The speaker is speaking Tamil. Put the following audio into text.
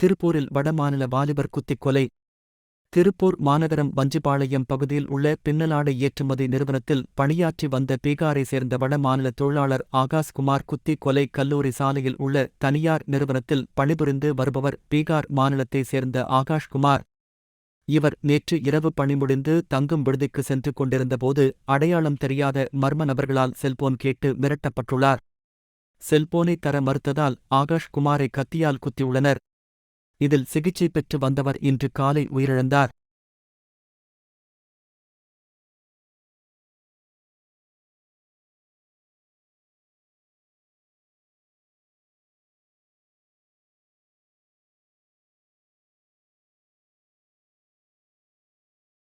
திருப்பூரில் வடமாநில வாலிபர் குத்திக் கொலை. திருப்பூர் மாநகரம் வஞ்சிபாளையம் பகுதியில் உள்ள பின்னலாடை ஏற்றுமதி நிறுவனத்தில் பணியாற்றி வந்த பீகாரை சேர்ந்த வடமாநில தொழிலாளர் ஆகாஷ்குமார் குத்தி கொலை கல்லூரி சாலையில் உள்ள தனியார் நிறுவனத்தில் பணிபுரிந்து வருபவர் பீகார் மாநிலத்தைச் சேர்ந்த ஆகாஷ்குமார். இவர் நேற்று இரவு பணி முடிந்து தங்கும் விடுதிக்கு சென்று கொண்டிருந்தபோது அடையாளம் தெரியாத மர்ம நபர்களால் செல்போன் கேட்டு மிரட்டப்பட்டுள்ளார். செல்போனை தர மறுத்ததால் ஆகாஷ்குமாரை கத்தியால் குத்தியுள்ளனர். இதில் சிகிச்சை பெற்று வந்தவர் இன்று காலை உயிரிழந்தார்.